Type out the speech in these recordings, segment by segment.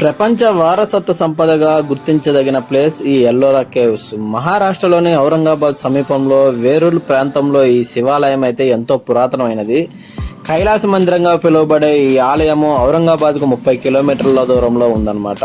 ప్రపంచ వారసత్వ సంపదగా గుర్తించదగిన ప్లేస్ ఈ ఎల్లోరా కేవ్స్. మహారాష్ట్రలోని ఔరంగాబాద్ సమీపంలో వేరూరు ప్రాంతంలో ఈ శివాలయం అయితే ఎంతో పురాతనమైనది. కైలాస మందిరంగా పిలువబడే ఈ ఆలయము ఔరంగాబాద్కు ముప్పై కిలోమీటర్ల దూరంలో ఉందన్నమాట.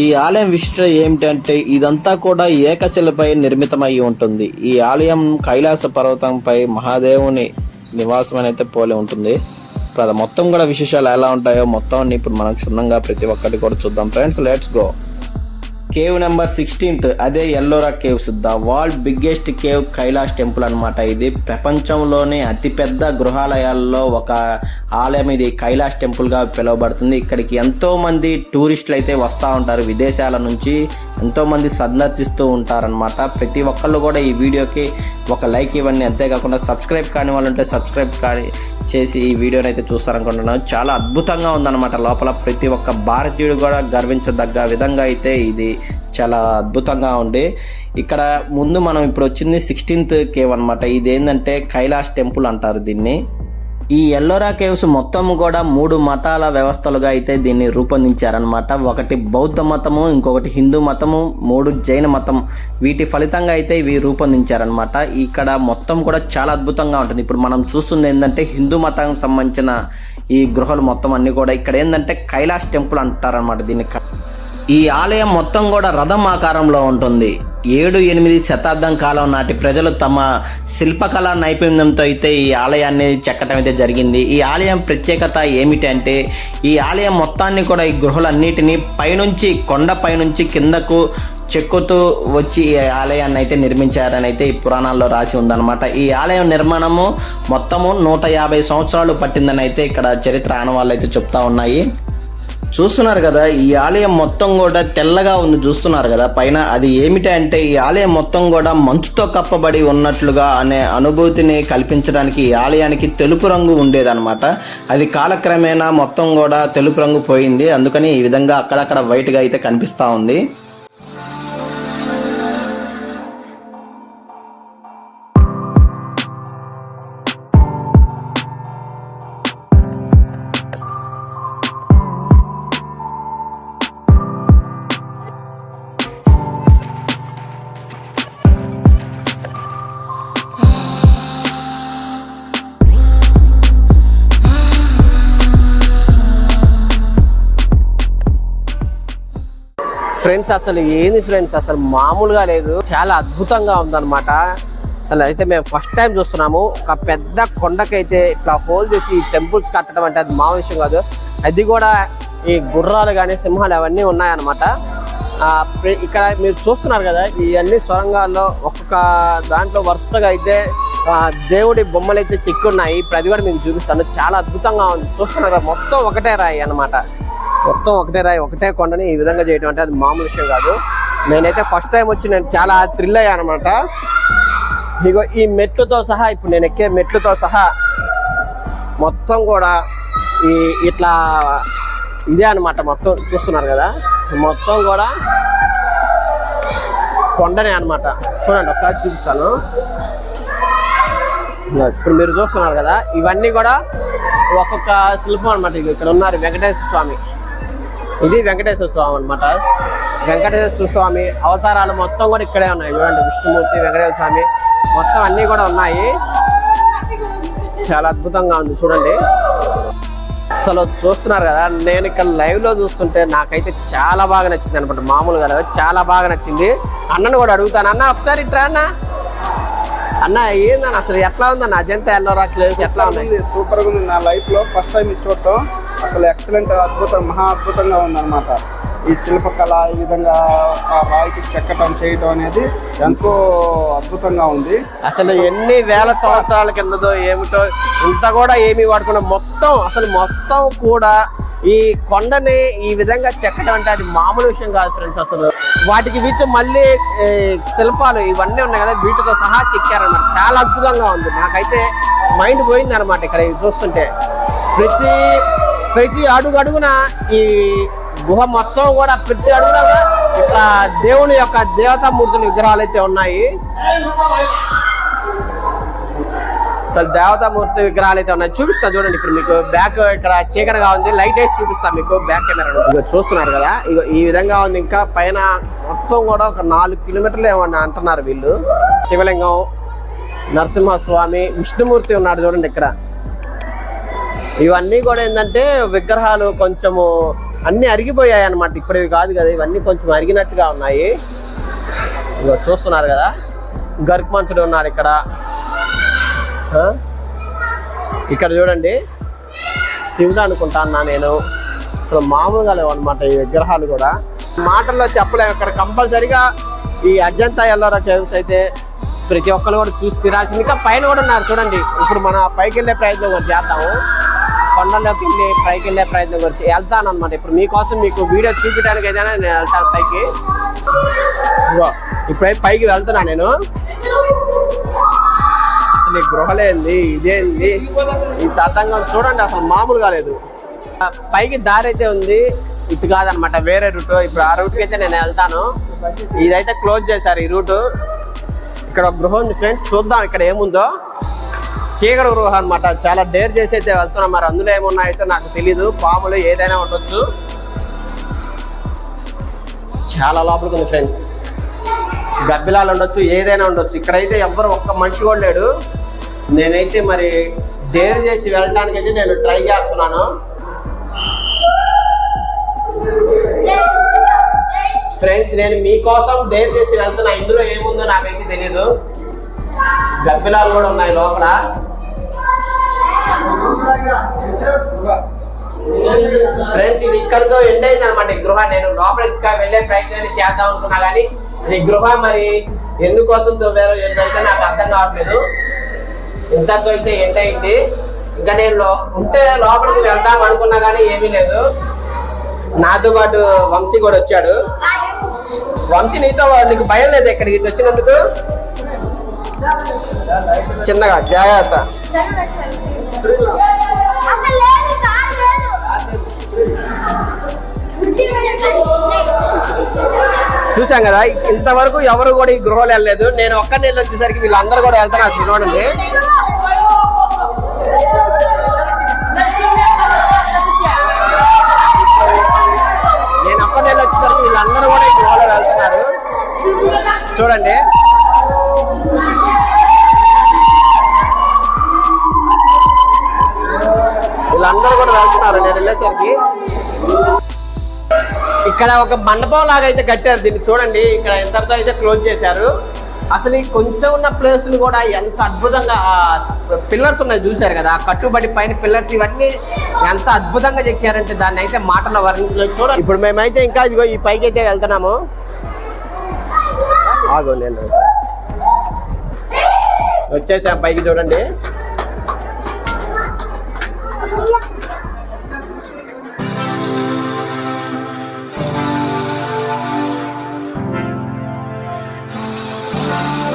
ఈ ఆలయం విశిష్టత ఏమిటంటే ఇదంతా కూడా ఏకశిలపై నిర్మితమై ఉంటుంది. ఈ ఆలయం కైలాస పర్వతంపై మహాదేవుని నివాసం అయితే పోలి ఉంటుంది. మొత్తం కూడా విశేషాలు ఎలా ఉంటాయో మొత్తం అన్ని ఇప్పుడు మనం క్షుణ్ణంగా ప్రతి ఒక్కటి కూడా చూద్దాం. Friends let's go cave number sixteenth అదే Ellora caves the world biggest cave Kailash temple అనమాట ఇది. ప్రపంచంలోనే అతిపెద్ద గృహాలయాల్లో ఒక ఆలయం ఇది. కైలాష్ టెంపుల్గా పిలువబడుతుంది. ఇక్కడికి ఎంతోమంది టూరిస్టులు అయితే వస్తూ ఉంటారు విదేశాల నుంచి. ఎంతోమంది సందర్శిస్తూ ఉంటారనమాట ప్రతి ఒక్కళ్ళు కూడా ఈ వీడియోకి ఒక లైక్ ఇవ్వండి. అంతేకాకుండా సబ్స్క్రైబ్ కాని వాళ్ళు ఉంటే సబ్స్క్రైబ్ కాని చేసి ఈ వీడియోని అయితే చూస్తారనుకుంటున్నాను. చాలా అద్భుతంగా ఉందన్నమాట లోపల ప్రతి ఒక్క భారతీయుడు కూడా గర్వించదగ్గ విధంగా అయితే ఇది చాలా అద్భుతంగా ఉంది. ఇక్కడ ముందు మనం ఇప్పుడు వచ్చింది సిక్స్టీన్త్ కేవ్ అనమాట ఇది ఏంటంటే కైలాష్ టెంపుల్ అంటారు దీన్ని. ఈ ఎల్లోరా కేవ్స్ మొత్తం కూడా మూడు మతాల వ్యవస్థలుగా అయితే దీన్ని రూపొందించారనమాట ఒకటి బౌద్ధ మతము ఇంకొకటి హిందూ మతము మూడు జైన మతం వీటి ఫలితంగా అయితే ఇవి రూపొందించారనమాట ఇక్కడ మొత్తం కూడా చాలా అద్భుతంగా ఉంటుంది. ఇప్పుడు మనం చూస్తుంది ఏంటంటే హిందూ మతానికి సంబంధించిన ఈ గృహలు మొత్తం అన్నీ కూడా ఇక్కడ ఏంటంటే కైలాష్ టెంపుల్ అంటారనమాట దీన్ని. ఈ ఆలయం మొత్తం కూడా రథం ఆకారంలో ఉంటుంది. ఏడు ఎనిమిది శతాబ్దం కాలం నాటి ప్రజలు తమ శిల్పకళా నైపుణ్యంతో అయితే ఈ ఆలయాన్ని చెక్కటం అయితే జరిగింది. ఈ ఆలయం ప్రత్యేకత ఏమిటంటే ఈ ఆలయం మొత్తాన్ని కూడా ఈ గృహలన్నిటినీ పైనుంచి కొండ పైనుంచి కిందకు చెక్కుతూ వచ్చి ఈ ఆలయాన్ని అయితే నిర్మించారని అయితే ఈ పురాణాల్లో రాసి ఉందన్నమాట. ఈ ఆలయం నిర్మాణము మొత్తము నూట యాభై సంవత్సరాలు పట్టిందని అయితే ఇక్కడ చరిత్ర ఆనవాళ్ళు అయితే చెప్తా ఉన్నాయి. చూస్తున్నారు కదా ఈ ఆలయం మొత్తం కూడా తెల్లగా ఉంది చూస్తున్నారు కదా. పైన అది ఏమిటి అంటే ఈ ఆలయం మొత్తం కూడా మంచుతో కప్పబడి ఉన్నట్లుగా అనే అనుభూతిని కల్పించడానికి ఈ ఆలయానికి తెలుపు రంగు ఉండేదన్నమాట. అది కాలక్రమేణా మొత్తం కూడా తెలుపు రంగు పోయింది. అందుకని ఈ విధంగా అక్కడక్కడ వైట్గా అయితే కనిపిస్తూ ఉంది. ఫ్రెండ్స్ అసలు ఏంది ఫ్రెండ్స్ అసలు మామూలుగా లేదు. చాలా అద్భుతంగా ఉందన్నమాట. అసలు అయితే మేము ఫస్ట్ టైం చూస్తున్నాము. ఒక పెద్ద కొండకైతే ఇట్లా హోల్ చేసి టెంపుల్స్ కట్టడం అంటే అది మా విషయం కాదు. అది కూడా ఈ గుర్రాలు కానీ సింహాలు అవన్నీ ఉన్నాయన్నమాట. ఇక్కడ మీరు చూస్తున్నారు కదా ఇవన్నీ సొరంగాల్లో ఒక్కొక్క దాంట్లో వరుసగా అయితే దేవుడి బొమ్మలు అయితే చిక్కున్నాయి. ఇప్పుడు అది కూడా మీకు చూపిస్తాను. చాలా అద్భుతంగా ఉంది. చూస్తున్నారు కదా, మొత్తం ఒకటే రాయి అన్నమాట. మొత్తం ఒకటే రాయి ఒకటే కొండని ఈ విధంగా చేయడం అంటే అది మామూలు విషయం కాదు. నేనైతే ఫస్ట్ టైం వచ్చి నేను చాలా థ్రిల్ అయ్యా అనమాట ఇగో ఈ మెట్లతో సహా ఇప్పుడు నేను ఎక్కే మెట్లతో సహా మొత్తం కూడా ఈ ఇట్లా ఇదే అనమాట మొత్తం చూస్తున్నారు కదా. మొత్తం కూడా కొండనే అనమాట చూడండి ఒకసారి చూపిస్తాను. ఇప్పుడు మీరు చూస్తున్నారు కదా ఇవన్నీ కూడా ఒక్కొక్క శిల్పం అనమాట ఇక్కడ ఉన్నారు వెంకటేశ్వర స్వామి. ఇది వెంకటేశ్వర స్వామి అన్నమాట. వెంకటేశ్వర స్వామి అవతారాలు మొత్తం కూడా ఇక్కడే ఉన్నాయి. చూడండి విష్ణుమూర్తి వెంకటేశ్వర స్వామి మొత్తం అన్నీ కూడా ఉన్నాయి. చాలా అద్భుతంగా ఉంది చూడండి. అసలు చూస్తున్నారు కదా నేను ఇక్కడ లైవ్లో చూస్తుంటే నాకైతే చాలా బాగా నచ్చింది అనమాట మామూలుగా చాలా బాగా నచ్చింది. అన్నను కూడా అడుగుతాను అన్న ఒకసారి ఇట్రా అన్న. అన్న ఏందన్న అసలు ఎట్లా ఉందన్న? అజంతా ఎల్లోరా క్లేవ్స్ ఎట్లా ఉన్నాయి? సూపర్గా ఉంది. నా లైఫ్లో ఫస్ట్ టైం ఇచ్చి చూడటం. అసలు ఎక్సలెంట్ అద్భుతం మహా అద్భుతంగా ఉందన్నమాట. ఈ శిల్పకళ ఈ విధంగా ఆ రాయికి చెక్కటం చేయటం అనేది ఎంతో అద్భుతంగా ఉంది. అసలు ఎన్ని వేల సంవత్సరాల కిందదో ఏమిటో ఇంత కూడా ఏమి వాడుకున్న మొత్తం అసలు మొత్తం కూడా ఈ కొండని ఈ విధంగా చెక్కడం అంటే అది మామూలు విషయం కాదు ఫ్రెండ్స్ అసలు. వాటికి వీటితో మళ్ళీ శిల్పాలు ఇవన్నీ ఉన్నాయి కదా వీటితో సహా చెక్కారన్నమాట. చాలా అద్భుతంగా ఉంది. నాకైతే మైండ్ పోయింది అనమాట ఇక్కడ చూస్తుంటే. ప్రతి ప్రతి అడుగు అడుగున ఈ గుహ మొత్తం కూడా ప్రతి అడుగున ఇట్లా దేవుని యొక్క దేవతామూర్తుల విగ్రహాలు అయితే ఉన్నాయి. అసలు దేవతామూర్తి విగ్రహాలు అయితే ఉన్నాయి. చూపిస్తా చూడండి ఇప్పుడు మీకు బ్యాక్ ఇక్కడ చీకటిగా ఉంది. లైట్ వేసి చూపిస్తా మీకు బ్యాక్ కెమెరా ఇక చూస్తున్నారు కదా? ఇగో ఈ విధంగా ఉంది. ఇంకా పైన మొత్తం కూడా ఒక నాలుగు కిలోమీటర్లు ఏమన్నా అంటున్నారు వీళ్ళు. శివలింగం నరసింహస్వామి విష్ణుమూర్తి ఉన్నాడు చూడండి ఇక్కడ. ఇవన్నీ కూడా ఏంటంటే విగ్రహాలు కొంచెము అన్ని అరిగిపోయాయి అన్నమాట. ఇప్పుడు కాదు కదా ఇవన్నీ కొంచెం అరిగినట్టుగా ఉన్నాయి. ఇగో చూస్తున్నారు కదా గరుక్మంతుడు ఉన్నాడు ఇక్కడ. ఇక్కడ చూడండి శివుడు అనుకుంటా నేను. అసలు మామూలుగా లేవు అనమాట ఈ విగ్రహాలు కూడా. మాటల్లో చెప్పలేము ఇక్కడ కంపల్సరిగా ఈ అజంతా ఎల్లోరా కేవ్స్ అయితే ప్రతి ఒక్కరు కూడా చూసి తిరాల్సింది. ఇంకా పైన కూడా ఉన్నారు చూడండి. ఇప్పుడు మన పైకి వెళ్ళే ప్రయత్నం చేద్దాము. కొండలోకి వెళ్ళి పైకి వెళ్ళే ప్రయత్నం గురించి వెళ్తాను అనమాట ఇప్పుడు మీకోసం మీకు వీడియో చూపించడానికి అయితే నేను వెళ్తాను పైకి. ఇప్పుడైతే పైకి వెళ్తున్నా నేను. అసలు ఈ గృహలేంది ఇదేంది ఈ తతంగం చూడండి అసలు మామూలు కాలేదు పైకి దారి అయితే ఉంది. ఇటు కాదనమాట వేరే రూట్. ఇప్పుడు ఆ రూట్కి అయితే నేను వెళ్తాను. ఇదైతే క్లోజ్ చేశారు ఈ రూటు. ఇక్కడ గృహం ఉంది ఫ్రెండ్స్. చూద్దాం ఇక్కడ ఏముందో. చీకటి గృహ అనమాట చాలా డేర్ చేసి అయితే వెళ్తున్నాం. మరి అందులో ఏమున్నాయో నాకు తెలీదు. పాములు ఏదైనా ఉండొచ్చు. చాలా లోపలికి ఉంది ఫ్రెండ్స్ గబ్బిలాలు ఉండొచ్చు ఏదైనా ఉండొచ్చు. ఇక్కడైతే ఎవ్వరు ఒక్క మనిషి కూడా లేడు. నేనైతే మరి డేర్ చేసి వెళ్ళడానికి అయితే నేను ట్రై చేస్తున్నాను. ఫ్రెండ్స్ నేను మీకోసం డేర్ చేసి వెళ్తున్నా. ఇందులో ఏముందో నాకైతే తెలియదు గబ్బిలాలు కూడా ఉన్నాయి లోపల. ఫ్రెండ్స్ ఇది ఇక్కడితో ఎండ్ అయింది అనమాట ఈ గృహ. నేను లోపలికి ఇంకా వెళ్ళే ప్రయత్నాన్ని చేద్దాం అనుకున్నా కానీ ఈ గృహ మరి ఎందుకోసం తవ్వారో ఏంటైతే నాకు అర్థం కావట్లేదు. ఇంతతో అయితే ఎండ్ అయింది. ఇంకా నేను లో- ఉంటే లోపలికి వెళ్దాం అనుకున్నా కానీ ఏమీ లేదు. నాతో పాటు వంశీ కూడా వచ్చాడు. వంశీ నీతో నీకు భయం లేదు ఇక్కడికి ఇటు వచ్చినందుకు? చిన్నగా జాగ్రత్త. చూసాం కదా ఇంతవరకు ఎవరు కూడా ఈ గృహలు వెళ్ళలేదు. నేను ఒక్కరిని వెళ్ళి వచ్చేసరికి వీళ్ళందరూ కూడా వెళ్తున్నారు చూడండి. నేను ఒక్కరిని వెళ్ళి వచ్చేసరికి వీళ్ళందరూ కూడా ఈ గృహలో వెళ్తున్నారు. చూడండి. వీళ్ళందరూ కూడా వెళ్తున్నారు. నేను వెళ్ళేసరికి ఇక్కడ ఒక మండపం లాగా అయితే కట్టారు. దీన్ని చూడండి. ఇక్కడ ఎంతటితో అయితే క్లోజ్ చేశారు. అసలు ఈ కొంచెం ఉన్న ప్లేస్ కూడా ఎంత అద్భుతంగా పిల్లర్స్ ఉన్నాయి చూశారు కదా. కట్టుబడి పైన పిల్లర్స్ ఇవన్నీ ఎంత అద్భుతంగా చెక్కారంటే దాన్ని అయితే మాటలో వర్ణించలేదు. చూడండి. ఇప్పుడు మేమైతే ఇంకా ఇదిగో ఈ పైకి అయితే వెళ్తున్నాము. ఆగో నేను వచ్చేసాం పైకి చూడండి. Bye.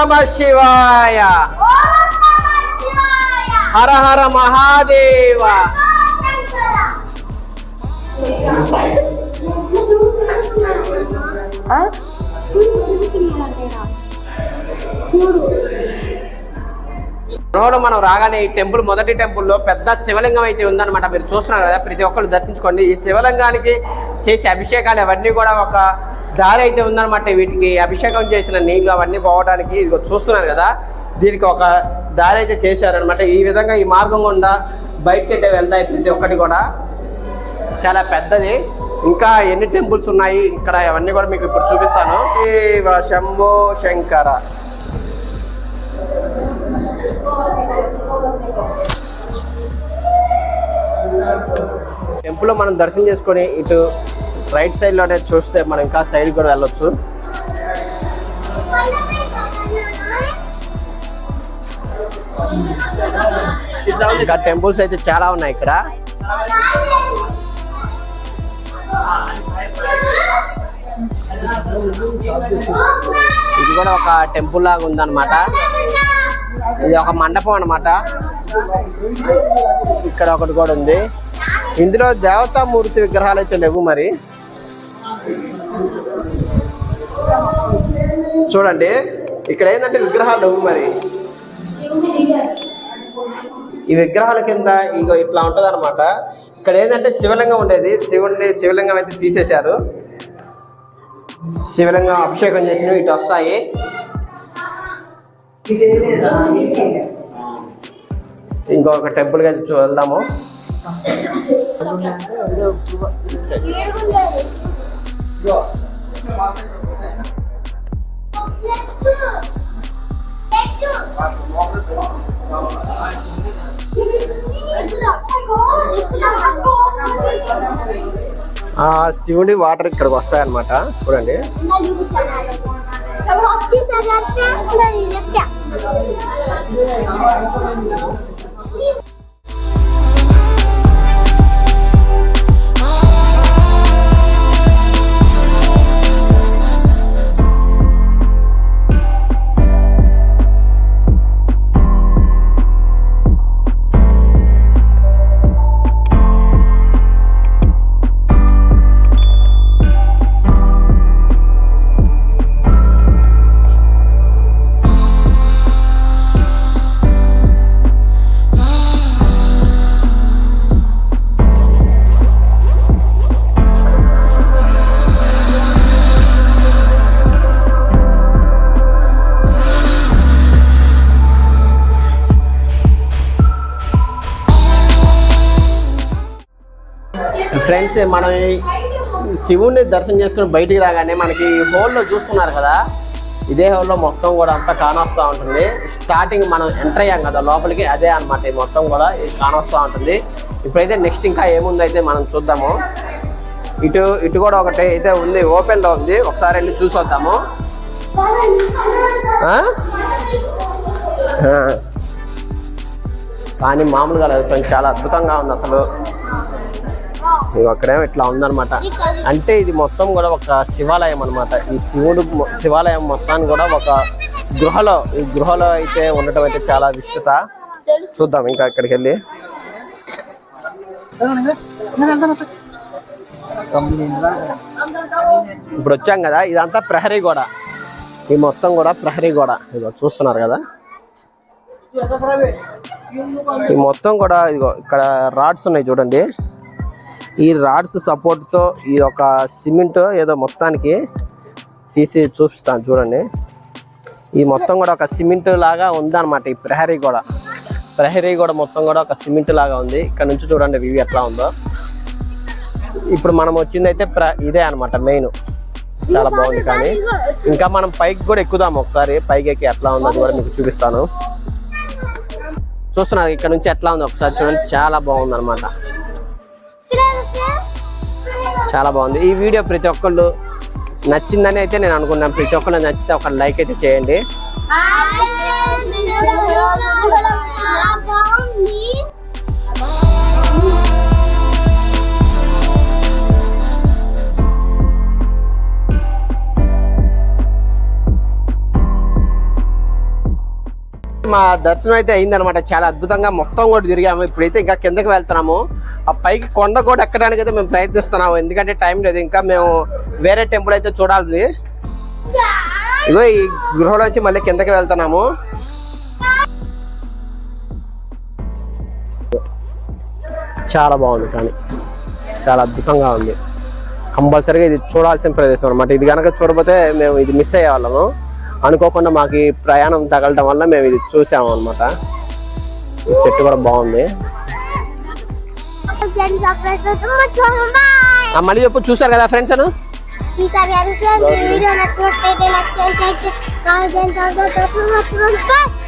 నమ శివాయ హర హర మహాదేవ రోడ్డు మనం రాగానే ఈ టెంపుల్ మొదటి టెంపుల్లో పెద్ద శివలింగం అయితే ఉందన్నమాట. మీరు చూస్తున్నారు కదా ప్రతి ఒక్కరు దర్శించుకోండి. ఈ శివలింగానికి చేసే అభిషేకాలు అవన్నీ కూడా ఒక దారి అయితే ఉందన్నమాట. వీటికి అభిషేకం చేసిన నీళ్ళు అవన్నీ పోవడానికి ఇది చూస్తున్నారు కదా దీనికి ఒక దారి అయితే చేశారనమాట ఈ విధంగా ఈ మార్గం గుండా బయటకి అయితే వెళ్తాయి ప్రతి ఒక్కటి కూడా. చాలా పెద్దది. ఇంకా ఎన్ని టెంపుల్స్ ఉన్నాయి? ఇక్కడ అవన్నీ కూడా మీకు ఇప్పుడు చూపిస్తాను. శివ శంభో శంకర. టెంపుల్ మనం దర్శనం చేసుకొని ఇటు రైట్ సైడ్లోనే చూస్తే మనం ఇంకా సైడ్ కూడా వెళ్ళొచ్చు. ఇంకా టెంపుల్స్ అయితే చాలా ఉన్నాయి ఇక్కడ. ఇది కూడా ఒక టెంపుల్ లాగా ఉందన్నమాట. ఇది ఒక మండపం అన్నమాట. ఇక్కడ ఒకటి కూడా ఉంది. ఇందులో దేవతామూర్తి విగ్రహాలు అయితే లేవు మరి. చూడండి ఇక్కడ ఏంటంటే విగ్రహాలు లేవు మరి. ఈ విగ్రహాల కింద ఇంకో ఇట్లా ఉంటుంది అనమాట ఇక్కడ ఏంటంటే శివలింగం ఉండేది. శివుడిని శివలింగం అయితే తీసేశారు. శివలింగం అభిషేకం చేసినవి ఇటు వస్తాయి. ఇంకొక టెంపుల్కి అయితే చూ- వెళ్దాము. ఆ శివుడి వాటర్ ఇక్కడికి వస్తాయన్నమాట. చూడండి. ఫ్రెండ్స్ మనం శివుణ్ణి దర్శనం చేసుకుని బయటికి రాగానే మనకి హోల్లో చూస్తున్నారు కదా? ఇదే హోల్లో మొత్తం కూడా అంతా కానొస్తూ ఉంటుంది. స్టార్టింగ్ మనం ఎంటర్ అయ్యాం కదా లోపలికి అదే అన్నమాట మొత్తం కూడా కానొస్తూ ఉంటుంది. ఇప్పుడైతే నెక్స్ట్ ఇంకా ఏముందో అయితే మనం చూద్దాము. ఇటు ఇటు కూడా ఒకటి అయితే ఉంది ఓపెన్లో ఉంది. ఒకసారి వెళ్ళి చూసి వద్దాము కానీ మామూలుగా లేదు ఫ్రెండ్స్ చాలా అద్భుతంగా ఉంది అసలు. ఇది అక్కడేమో ఇట్లా ఉందన్నమాట. అంటే ఇది మొత్తం కూడా ఒక శివాలయం అన్నమాట. ఈ శివుడు శివాలయం మొత్తాన్ని కూడా ఒక గృహలో ఈ గృహలో అయితే ఉండటం అయితే చాలా విస్తృత. చూద్దాం ఇంకా ఇక్కడికి వెళ్ళి. ఇప్పుడు వచ్చాం కదా ఇదంతా ప్రహరీ గోడ. ఈ మొత్తం కూడా ప్రహరీ గోడ. ఇదిగో చూస్తున్నారు కదా. ఈ మొత్తం కూడా ఇదిగో ఇక్కడ రాడ్స్ ఉన్నాయి చూడండి. ఈ రాడ్స్ సపోర్ట్తో ఈ ఒక సిమెంట్ ఏదో మొత్తానికి తీసి చూపిస్తాను చూడండి. ఈ మొత్తం కూడా ఒక సిమెంట్ లాగా ఉందన్నమాట ఈ ప్రహరీ కూడా ప్రహరీ కూడా మొత్తం కూడా ఒక సిమెంట్ లాగా ఉంది. ఇక్కడ నుంచి చూడండి వ్యూ ఎట్లా ఉందో. ఇప్పుడు మనం వచ్చింది అయితే ప్ర ఇదే అనమాట మెయిన్. చాలా బాగుంది కానీ ఇంకా మనం పైకి కూడా ఎక్కుదాం ఒకసారి. పైకి ఎక్కి ఎట్లా ఉందో అది కూడా మీకు చూపిస్తాను. చూస్తున్నారు ఇక్కడ నుంచి ఎట్లా ఉంది ఒకసారి చూడండి. చాలా బాగుంది అనమాట చాలా బాగుంది. ఈ వీడియో ప్రతి ఒక్కళ్ళు నచ్చిందని అయితే నేను అనుకున్నాను. ప్రతి ఒక్కళ్ళు నచ్చితే ఒక లైక్ అయితే చేయండి. మా దర్శనం అయితే అయిందనమాట చాలా అద్భుతంగా మొత్తం కూడా తిరిగాము. ఇప్పుడైతే ఇంకా కిందకి వెళ్తున్నాము. ఆ పైకి కొండ కూడా ఎక్కడానికి అయితే మేము ప్రయత్నిస్తున్నాము. ఎందుకంటే టైం లేదు. ఇంకా మేము వేరే టెంపుల్ అయితే చూడాలి ఇగో ఈ గృహలోంచి మళ్ళీ కిందకి వెళ్తున్నాము. చాలా బాగుంది కానీ. చాలా అద్భుతంగా ఉంది. కంపల్సరీగా ఇది చూడాల్సిన ప్రదేశం అనమాట ఇది కనుక చూడకపోతే మేము ఇది మిస్ అయ్యేవాళ్ళము. అనుకోకుండా మాకు ఈ ప్రయాణం తగలటం వల్ల మేము ఇది చూసాము అనమాట చెట్టు కూడా బాగుంది. మళ్ళీ చెప్పు చూసారు కదా ఫ్రెండ్స్ అను? చూసారు